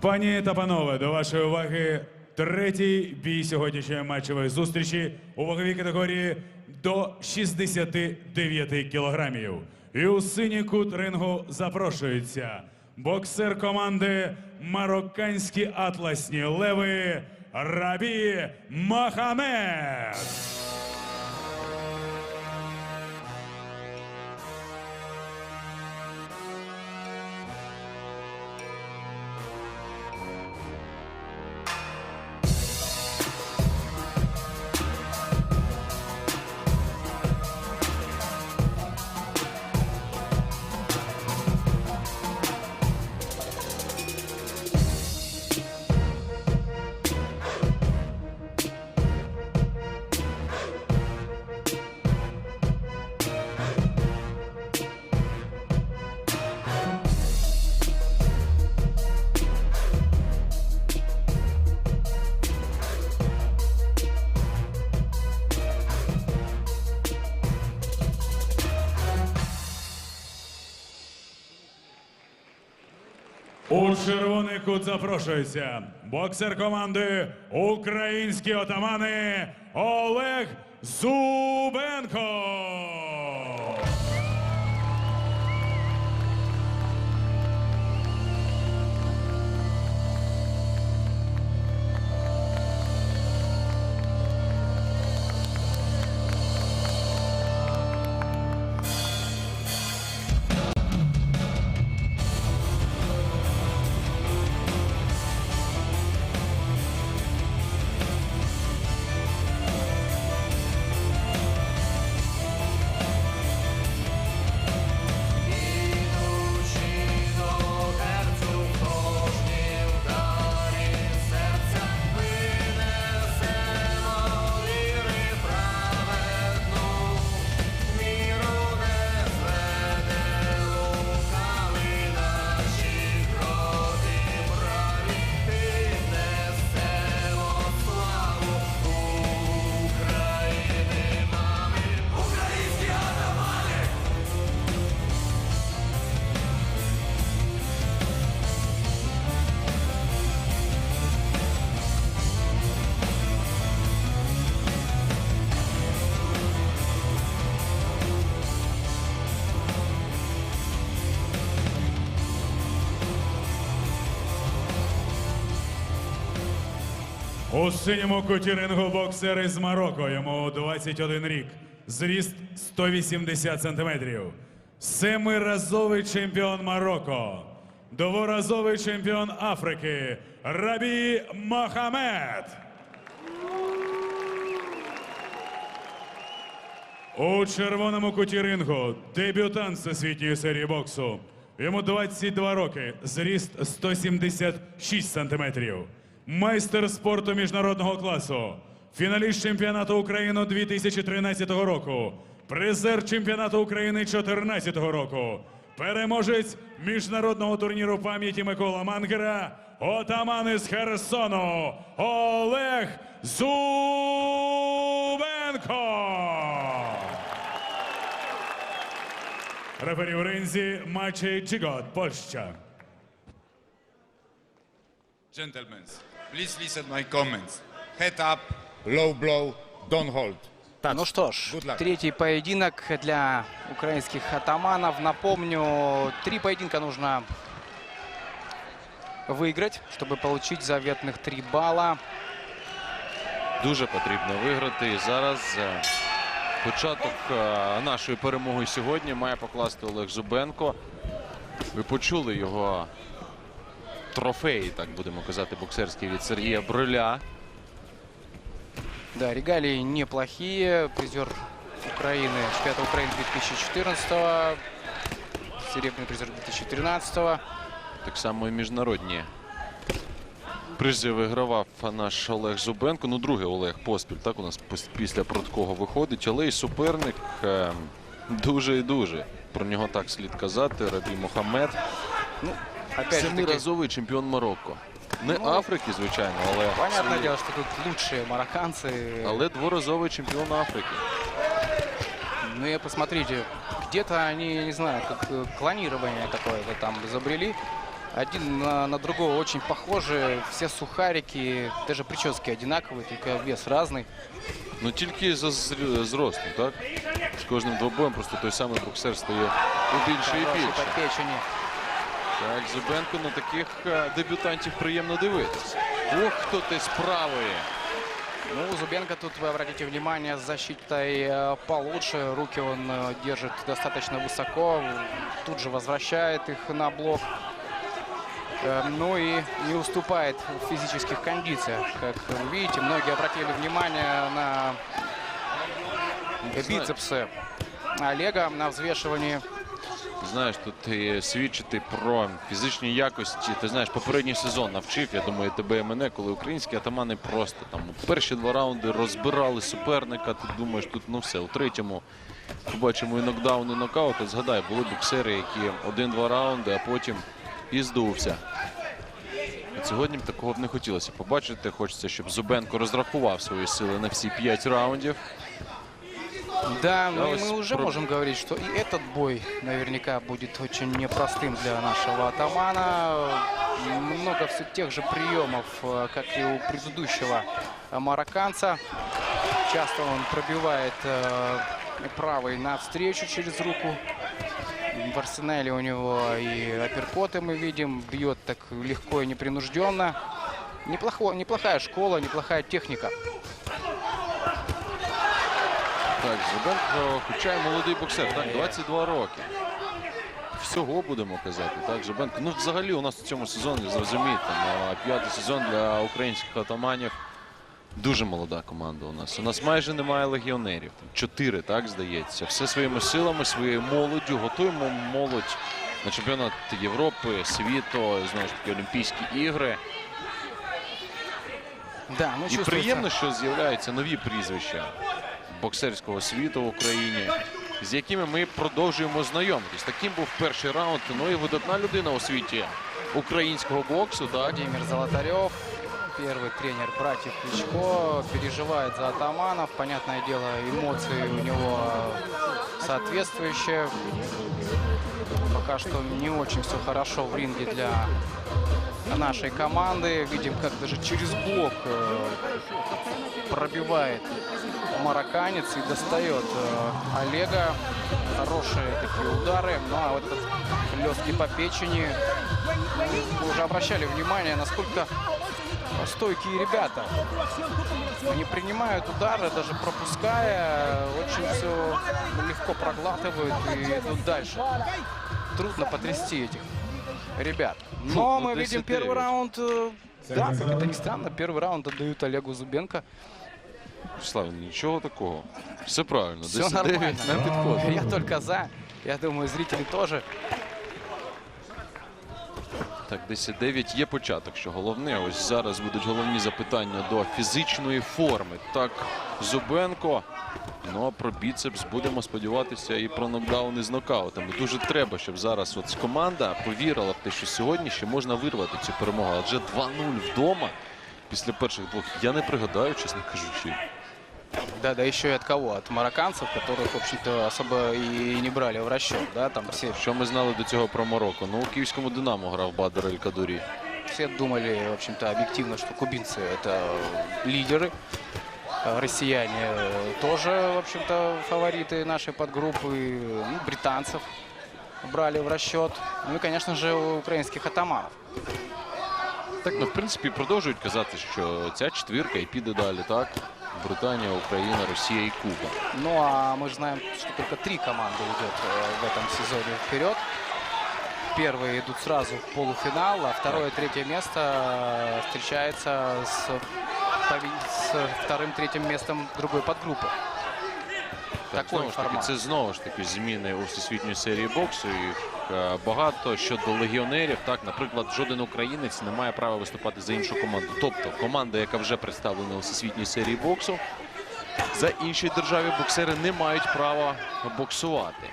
Пані та панове, до вашої уваги третій бій сьогоднішньої матчевої зустрічі у ваговій категорії до 69 кілограмів. І у синій кут рингу запрошується боксер команди Марокканські атласні леви Рабі Мохамед. Кут запрошується боксер команди Українські отамани Олег Зубенко. У синьому куті рингу боксер із Марокко. Йому 21 рік. Зріст 180 сантиметрів. Семиразовий чемпіон Марокко. Дворазовий чемпіон Африки Рабі Мохамед. У червоному куті рингу дебютант всесвітньої серії боксу. Йому 22 роки, зріст 176 сантиметрів. Майстер спорту міжнародного класу, фіналіст чемпіонату України 2013 року, призер чемпіонату України 2014 року, переможець міжнародного турніру пам'яті Микола Мангера, отаман із Херсону Олег Зубенко. Рефері у ринзі Мачей Чигот, Польща. Gentlemen, please listen my comments. Head up, low blow, don't hold. Ну что ж, Good luck. третий поединок для украинских атаманов. Напомню, три поединка нужно выиграть, чтобы получить заветных три балла. Дуже потрібно виграти. І зараз е, початок е, нашої перемоги сьогодні має покласти Олег Зубенко. Ви почули його трофей, так будемо казати, боксерський від Сергія Бриля. Да, регалии неплохие. Призер Украины, чемпионата Украины 2014 серебряный призер 2013 Так само і міжнародні призи вигравав наш Олег Зубенко. Ну, другий Олег поспіль. Так у нас пос- після Проткого виходить. Але і суперник е, дуже і дуже. Про нього так слід казати. Рабій Мохамед. Ну, опять же таки, Семиразовий чемпіон Марокко. Не Ну, Африки, звичайно, але, понятное дело, что тут лучшие марокканцы. але дворазовий чемпіон Африки. Ну и посмотрите, где-то они, я не знаю, как э, клонирование какое-то там изобрели. Один на, на другого очень похожи. Все сухарики, даже прически одинаковые, только вес разный. Ну тільки за зр- зростом, так? З кожним двобоєм просто той самий боксер стає і більше і Хороший більше. по печени. Так, Зубенко на таких е, дебютантів приємно дивитися. Ох, хто ти з правої. Ну, Зубенко тут, вы обратите внимание, с защитой э, получше. Руки он э, держит достаточно высоко. Тут же возвращает их на блок. Э, Ну и не уступает в физических кондициях. Как вы видите, многие обратили внимание на бицепсы Олега на взвешивании. Знаєш, тут свідчити про фізичні якості. Ти знаєш, попередній сезон навчив, я думаю, тебе і мене, коли українські атамани просто там у перші два раунди розбирали суперника. Ти думаєш, тут ну все, у третьому побачимо і нокдаун, і нокаут. От Згадай, були боксери, які один-два раунди, а потім і здувся. От сьогодні б такого б не хотілося побачити. Хочеться, щоб Зубенко розрахував свої сили на всі п'ять раундів. Да, Давай мы уже спро- можем говорить, что и этот бой наверняка будет очень непростым для нашего атамана. Много все тех же приемов, э, как и у предыдущего марокканца. Часто он пробивает э, правой навстречу через руку. В арсенале у него и апперкоты мы видим. Бьет так легко и непринужденно. Неплохо, неплохая школа, неплохая техника. Так, Жебенко, хоча й молодий боксер, так, 22 роки. Всього будемо казати, так, Жебенко. Ну, взагалі, у нас у цьому сезоні, зрозумійте, ну, п'ятий сезон для українських атаманів. Дуже молода команда у нас. У нас майже немає легіонерів. Чотири, так, здається. Все своїми силами, своєю молоддю. Готуємо молодь на чемпіонат Європи, світу, знову ж таки, Олімпійські ігри. Да, ну І приємно, що з'являються нові прізвища боксерського світу в Україні, з якими ми продовжуємо знайомитись. Таким був перший раунд. Ну і видатна людина у світі українського боксу. Так Владимир Золотарев, первый тренер братьев Кличко, переживает за атаманов. Понятное дело, эмоции у него соответствующие. Пока что не очень все хорошо в ринге для нашей команды. Видим, как даже через блок э, пробивает марокканец и достает э, Олега. Хорошие такие удары. Ну а вот этот легкий по печени. Вы уже обращали внимание, насколько стойкие ребята. Они принимают удары, даже пропуская, очень все легко проглатывают и идут дальше. Трудно потрясти этих ребят. Но ну, мы 10-9. видим первый раунд. э, Да, как это ни странно, первый раунд отдают Олегу Зубенко. Слава, нічого такого. Все правильно. Все 10-9 нормально. на підходить. Я только за. Я думаю, зрители тоже. Так, 10-9 є початок, що головне. Ось зараз будуть головні запитання до фізичної форми. Так, Зубенко. Ну а про біцепс будемо сподіватися і про нокдауни з нокаутами. Дуже треба, щоб зараз от команда повірила в те, що сьогодні ще можна вирвати цю перемогу. Адже 2-0 вдома після перших двох. Я не пригадаю, чесно кажучи. Да, да еще и от кого? От марокканцев, которых, в общем-то, особо и не брали в расчет. Да, там все, Що ми знали до цього про Марокко? Ну, у київському Динамо грав Бадр Ель Кадурі. все думали, в общем-то, объективно, что кубинцы это лидеры. А Россияне э, тоже, в общем-то, фавориты нашей подгруппы. Ну, британцев брали в расчет. Ну и, конечно же, украинских атаманов. Так, ну в принципі, продовжують казати, що ця четвірка і піде далі, так? Британія, Україна, Росія і Куба. Ну а мы же знаем, что только три команды идет э, в этом сезоне вперед. Первые идут сразу в полуфинал, а второе и третье место э, встречается с, пови- с вторым, третьим местом другой подгруппы. Так, Такий знову ж таки, формат. це знову ж таки зміни у всесвітньої серії боксу. Їх е, багато щодо легіонерів. Так, наприклад, жоден українець не має права виступати за іншу команду. Тобто команда, яка вже представлена у всесвітній серії боксу, за іншій державі боксери не мають права боксувати.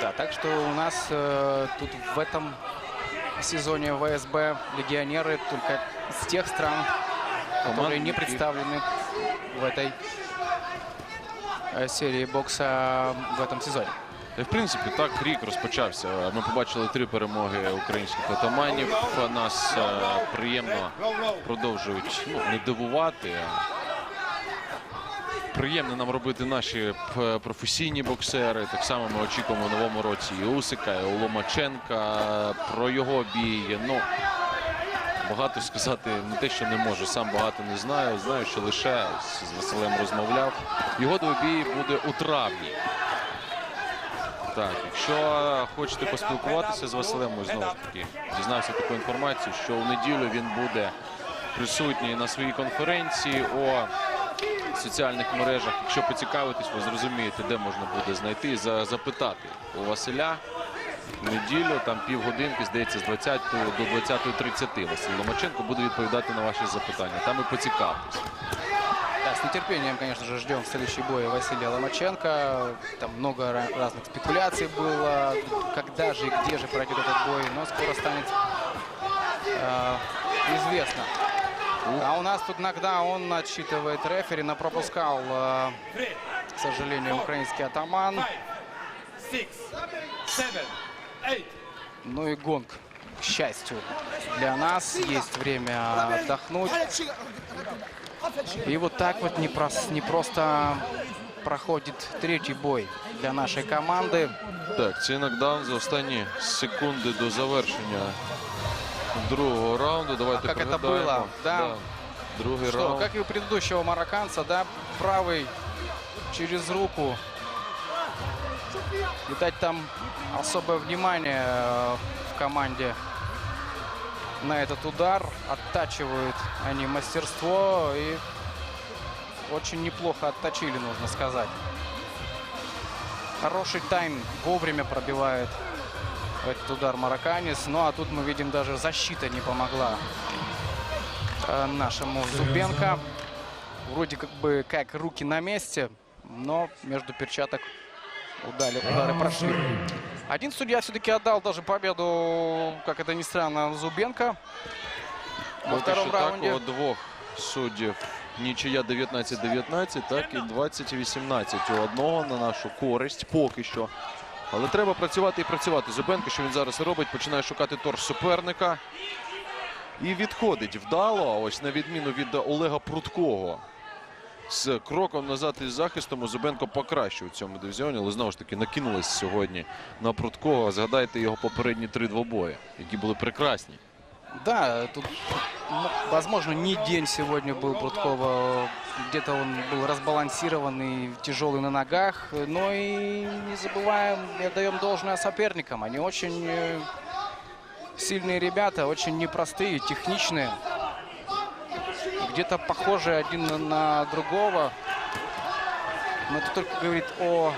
Да, так что у нас э, тут в этом сезоне ВСБ легионеры только из тех стран, которые не які- представлены в этой э, серии бокса в этом сезоне. В принципі, так рік розпочався. Ми побачили три перемоги українських атаманів. Нас е, приємно продовжують ну, не дивувати. Приємно нам робити наші професійні боксери. Так само ми очікуємо в новому році і Усика, і Ломаченка про його бій. Ну, багато сказати не те, що не можу. Сам багато не знаю. Знаю, що лише з Василем розмовляв. Його двобій буде у травні. Так, якщо хочете поспілкуватися з Василем, знову ж таки дізнався таку інформацію, що у неділю він буде присутній на своїй конференції у соціальних мережах. Якщо поцікавитись, ви зрозумієте, де можна буде знайти і запитати у Василя. В неділю, там півгодинки, здається, з 20 до 20.30 Василь Ломаченко буде відповідати на ваші запитання. Там і поцікавтесь. Да, с нетерпением, конечно же, ждем следующий бой Василия Ломаченко. Там много разных спекуляций было, когда же и где же пройдет этот бой, но скоро станет э, известно. А у нас тут нокдаун отсчитывает рефери, но пропускал, э, к сожалению, украинский атаман. Ну и гонг, к счастью, для нас есть время отдохнуть. И вот так вот непрос- непросто проходит третий бой для нашей команды. Так, цей нокдаун за останні секунди до завершення другого раунду. Давайте А як це пригадаємо. було? Да. Другий Что, раунд. как и у предыдущего марокканца, да, правый через руку. Видать, там особое внимание э, в команде на этот удар. Оттачивают они мастерство и очень неплохо отточили, нужно сказать. Хороший тайм, вовремя пробивает этот удар марокканец. Ну а тут мы видим, даже защита не помогла э, нашему Зубенко. Вроде как бы как руки на месте, но между перчаток удары, удары прошли. Один судья все-таки отдал даже победу, как это ни странно, Зубенко во Поки втором що так, раунде. у двох суддів нічия 19-19, так і 20-18 у одного на нашу користь поки що. Але треба працювати і працювати. Зубенко, що він зараз робить, починає шукати торс суперника. І відходить вдало, ось на відміну від Олега Пруткого З кроком назад із захистом у Зубенко покраще у цьому дивізіоні, але знову ж таки накинулись сьогодні на Пруткого. Згадайте його попередні три двобої, які були прекрасні. Да, тут, ну, возможно, не день сегодня был Прудкова. Где-то он был разбалансирован и тяжелый на ногах. Но и не забываем, и отдаем должное соперникам. Они очень э, сильные ребята, очень непростые, техничные. Где-то похожи один на- другого. Но это только говорит о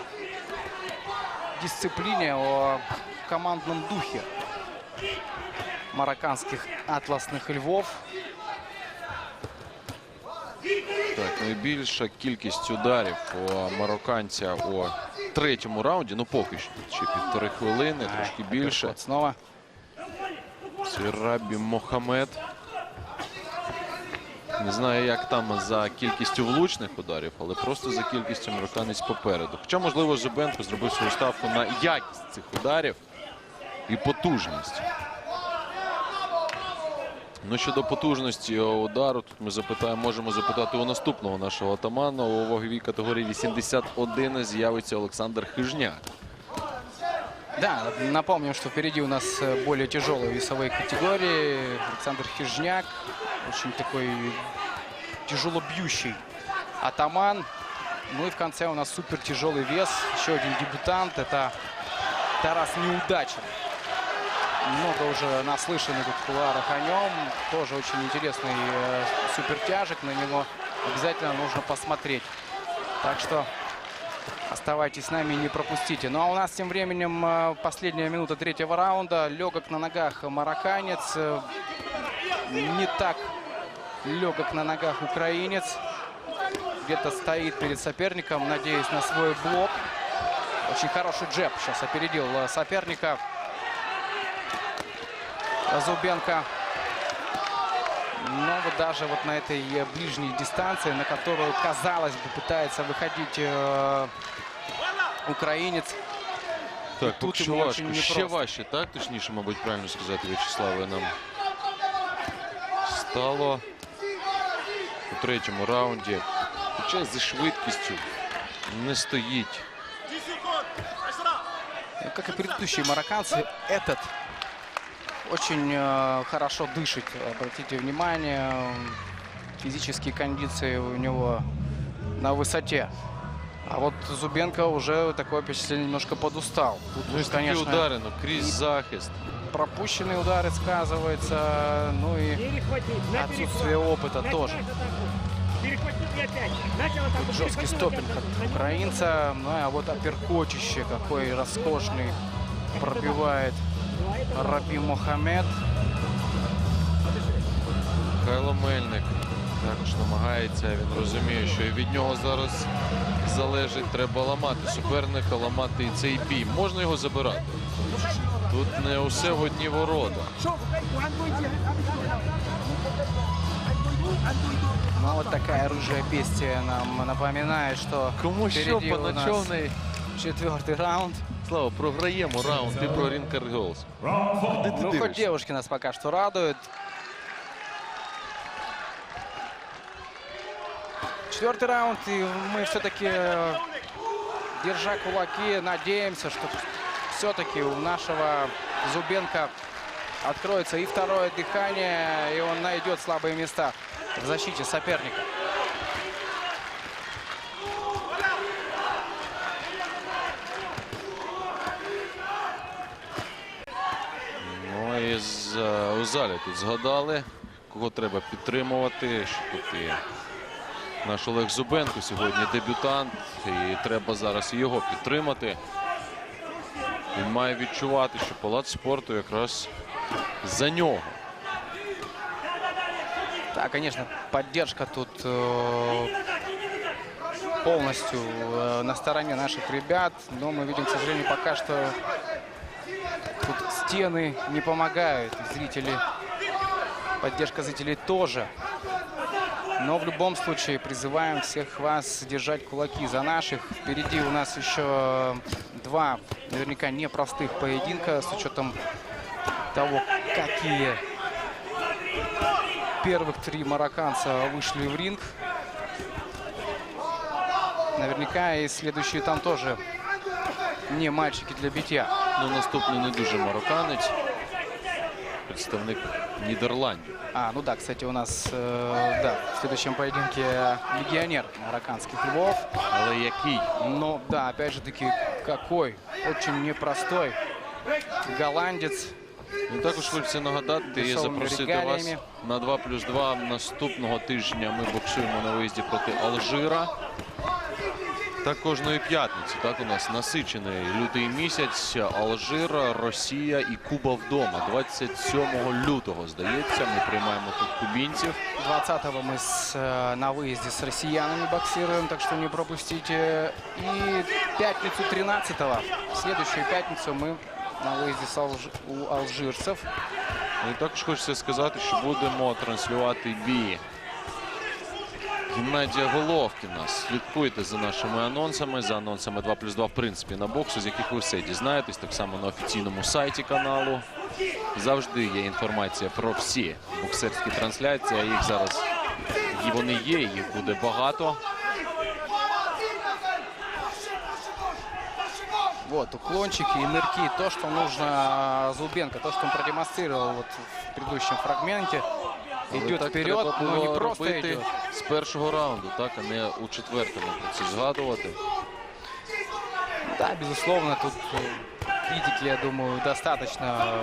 дисциплине, о командном духе марокканских атласных львов. Так, найбільша кількість ударів у марокканця у третьому раунді. Ну поки що ще півтори хвилини, трошки більше. Вот снова. Це Рабі Мохамед. Не знаю, як там за кількістю влучних ударів, але просто за кількістю марокканець попереду. Хоча, можливо, Зубенко зробив свою ставку на якість цих ударів і потужність. Ну, щодо потужності удару, тут ми запитаємо, можемо запитати у наступного нашого атамана. У ваговій категорії 81 з'явиться Олександр Хижняк. Да, напомним, что впереди у нас э, более тяжелые весовые категории. Александр Хижняк, очень такой тяжело бьющий атаман. Ну и в конце у нас супер тяжелый вес. Еще один дебютант. Это Тарас Неудачин. Много уже наслышаны тут в кулуарах о нем. Тоже очень интересный э, супертяжек. На него обязательно нужно посмотреть. Так что Оставайтесь с нами и не пропустите. Ну а у нас тем временем э, последняя минута третьего раунда. Легок на ногах марокканец. Не так легок на ногах украинец. Где-то стоит перед соперником, надеясь на свой блок. Очень хороший джеб сейчас опередил э, соперника. Зубенко. Но вот даже вот на этой э, ближней дистанции, на которую, казалось бы, пытается выходить э, украинец, Так, тут важко. очень непросто. важче, так? Точніше, мабуть, правильно сказати, В'ячеславе, нам стало у третьому раунді. Хоча зі швидкістю не стоїть. Как и предыдущие марокканцы, этот очень э, хорошо дышит. Обратите внимание, физические кондиции у него на высоте. А вот Зубенко уже такое впечатление немножко подустал. Тут, Ну, уж, такі конечно, удари, ну, крізь захист. пропущенные удары сказываются, ну и Перехватить. На отсутствие перехват. опыта На- тоже. начал атаку. Перехватил и опять. Начал атаку. Жесткий перехватил стопинг опять. от На него украинца. Ну а вот апперкочище какой роскошный пробивает два, это два. Раби Мохамед. Михайло Мельник також намагається. Він розуміє, що і від нього зараз залежить. Треба ламати суперника, ламати і цей бій. Можна його забирати. Тут не усе в одні ворота. Ну вот такая рыжая бестия нам напоминает, что Кому що впереди по у нас ночовний? четвертый раунд. Слава, програємо раунд. Ти про Рінкар Голс. Раунд. Де ти Ну, хоть дивишся? девушки нас пока что радуют. Четвертый раунд, и мы все-таки, держа кулаки, надеемся, что все-таки у нашего Зубенко откроется и второе дыхание, и он найдет слабые места в защите соперника. Ну і з, е, у залі тут згадали, кого треба підтримувати. Що тут і наш Олег Зубенко сьогодні дебютант, і треба зараз його підтримати. Він має відчувати, що палац спорту якраз за нього. Да, конечно, поддержка тут э, полностью э, на стороне наших ребят. Но мы видим, к сожалению, пока что тут стены не помогают. И Зрители, поддержка зрителей тоже. Но в любом случае призываем всех вас держать кулаки за наших. Впереди у нас еще два наверняка непростых поединка с учетом того, какие первых три марокканца вышли в ринг. Наверняка и следующие там тоже не мальчики для битья. Ну, наступний не дуже марокканець, представник Нідерландів. А, ну да, кстати, у нас э, да, в следующем поединке легионер марокканских львов. Але який? Но да, опять же таки, какой очень непростой голландец. Ну, також хочеться нагадати і запросити вас на 2 плюс 2 наступного тижня. Ми боксуємо на виїзді проти Алжира. Та кожної п'ятниці. Так у нас насичений лютий місяць. Алжир, Росія і Куба вдома. 27 лютого, здається, ми приймаємо тут кубінців. 20-го мы с, э, на выезде с россиянами боксируем, так что не пропустите. И пятницу 13-го, в следующую пятницу мы на выезде с Алж- у алжирцев. Ну, і також хочеться сказати, що будемо транслювати бій Геннадія Головкіна. Слідкуйте за нашими анонсами, за анонсами 2 плюс 2, в принципі, на боксу, з яких ви все дізнаєтесь, так само на офіційному сайті каналу. Завжди є інформація про всі боксерські трансляції, а їх зараз і вони є, їх буде багато. Вот, уклончики и нырки. То, что нужно Зубенко, то, что он продемонстрировал вот в предыдущем фрагменте. Идет вперед, но було не просто идет. з першого раунду, так, а не у четвертому це згадувати. Да, безусловно, тут критики, я думаю, достаточно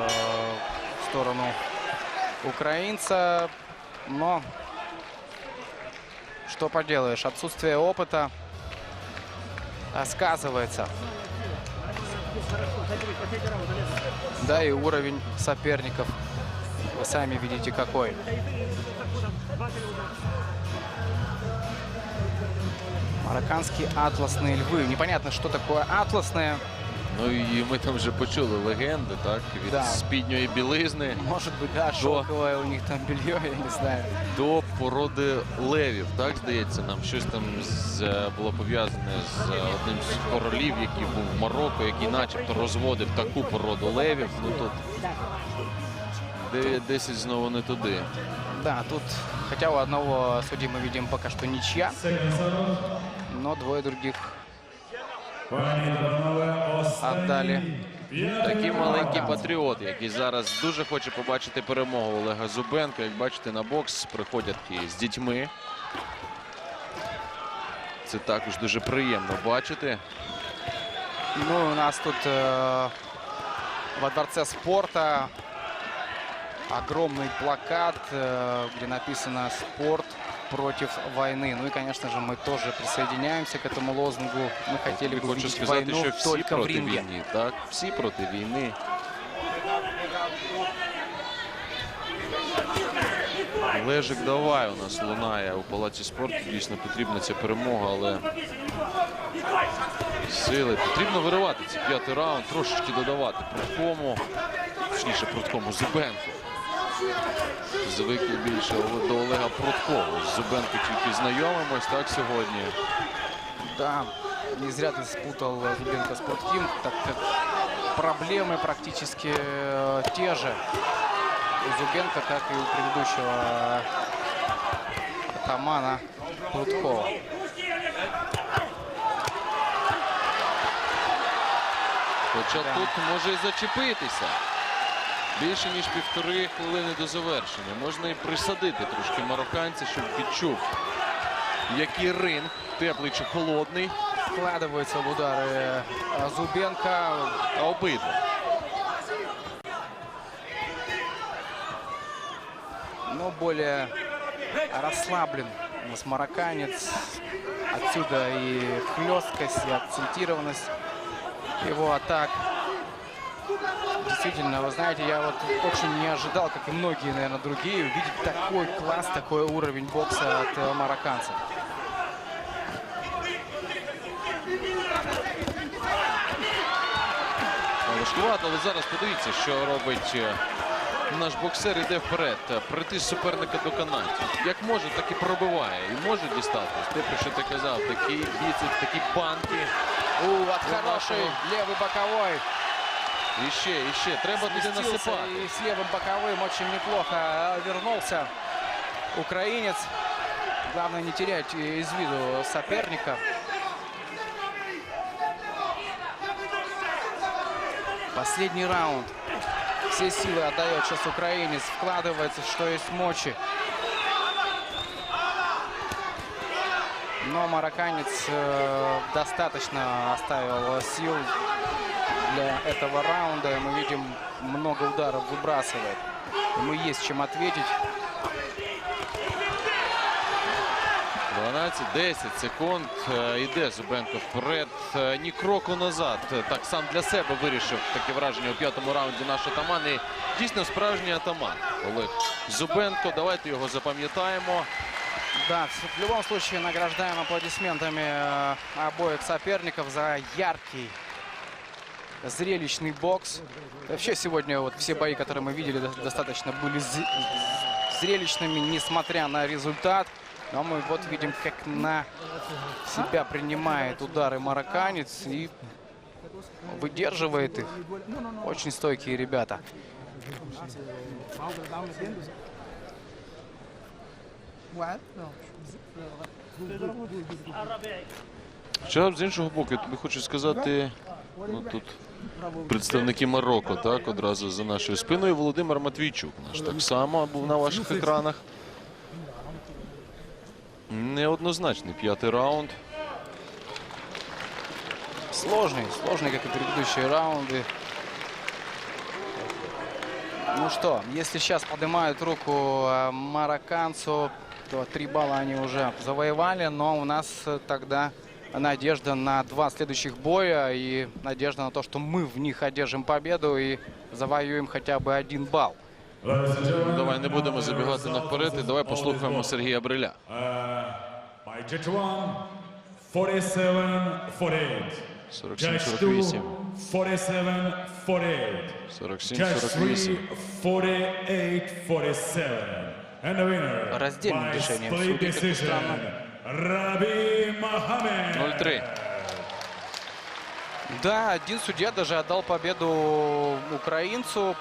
в сторону украинца. Но что поделаешь, отсутствие опыта а, сказывается. Да, и уровень соперников сами видите какой. Марокканские атласные львы. Непонятно, что такое атласное. Ну і ми там вже почули легенди, так? Від Да. спідньої білизни Может быть, да, шелковое у них там белье, я не знаю. до породи левів. Так здається, нам щось там з, е, було пов'язане з е, одним з королів, який був в Марокко, який начебто розводив таку породу левів. Ну тут 9-10 знову не туди. Да, тут хотя у одного судьи мы видим пока что ничья, но двое других Отдалі. Такий маленький патріот, який зараз дуже хоче побачити перемогу Олега Зубенка. Як бачите, на бокс приходять і з дітьми. Це також дуже приємно бачити. Ну, у нас тут э, во Дворце спорта огромный плакат, э, где написано «Спорт против войны». Ну и, конечно же, мы тоже присоединяемся к этому лозунгу. Мы хотели бы Хочу видеть сказати, войну що всі только в проти ринге. війни. Так, всі проти війни. Лежик давай у нас лунає у палаці спорту. Дійсно потрібна ця перемога, але сили. Потрібно виривати цей п'ятий раунд, трошечки додавати Прудкому, точніше Прудкому Зубенку. Звикли більше до Олега Прудкова. З Зубенко тільки знайомимось так сьогодні. Да, не зря ты спутал э, Зубенко Спортким, так как проблемы практически э, те же у Зубенко, как и у предыдущего э, атамана Прудкова. Хоча Да. тут може і зачепитися. Більше ніж півтори хвилини до завершення. Можна і присадити трошки марокканця, щоб відчув, який ринг, теплий чи холодний, Вкладывается в удары э, Зубенко. а обидва. но более расслаблен у нас марокканец. Отсюда и хлесткость, и акцентированность его атак. Действительно, вы знаете, я вот очень не ожидал, как и многие, наверное, другие, увидеть такой класс, такой уровень бокса от э, марокканцев. Важкувато, але зараз подивіться, що робить е, наш боксер. Іде вперед. е, Прийти з суперника до канатів. Як може, так і пробиває. І може дістати. Те, про що ти казав, такі біцепс, такі банки. У, от хороший левый боковой. І ще, і ще. Треба Сместился насипати. и с левым боковым очень неплохо э, вернулся украинец. Главное не терять из виду соперника. Последний раунд. Все силы отдает сейчас украинец. Вкладывается, что есть мочи. Но марокканец э, достаточно оставил сил для этого раунда. И мы видим, много ударов выбрасывает. Ему есть чем ответить. 12-10 секунд. Е, Йде Зубенко вперед. Е, Ні кроку назад. Е, Так сам для себе вирішив таке враження у п'ятому раунді наш атаман. І дійсно справжній атаман. Олег Зубенко. Давайте його запам'ятаємо. Да, в любом случае награждаем аплодисментами э, обоих соперников за яркий, зрелищный бокс. Вообще сегодня вот все бои, которые мы видели, до- достаточно были зрелищными, несмотря на результат. Но мы вот видим, как на себя принимает удары марокканец и выдерживает их. Очень стойкие ребята. Хоча з іншого я тобі хочу сказати, ну тут представники Марокко, так, одразу за нашою спиною. Володимир Матвійчук наш так само був на ваших екранах. Неоднозначний п'ятий раунд. Сложный, сложный, как и предыдущие раунды. Ну что, если сейчас поднимают руку э, марокканцу, то три балла они уже завоевали, но у нас э, тогда надежда на два следующих боя и надежда на то, что мы в них одержим победу и завоюем хотя бы один балл. Ladies and gentlemen, Давай не будемо забігати наперед і давай послухаємо Сергія Бриля. Uh, by judge one, 47 48. Judge 2 47-48. 47 48. Judge 3 47-48. 48 47. And the winner Раздельным by решением split судей, как ни decision, странно. Раби Мохаммед. 0-3. Да, один судья даже отдал победу украинцу.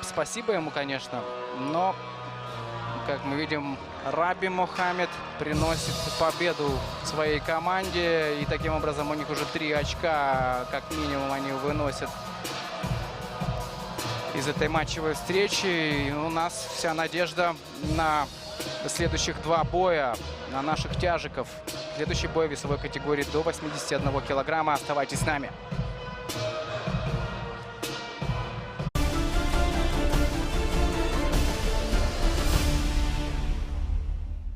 Спасибо ему, конечно. Но, как мы видим, Раби Мохаммед приносит победу своей команде. И таким образом у них уже три очка, как минимум, они выносят из этой матчевой встречи. И у нас вся надежда на следующих два боя, на наших тяжиков. Следующий бой весовой категории до 81 килограмма. Оставайтесь с нами.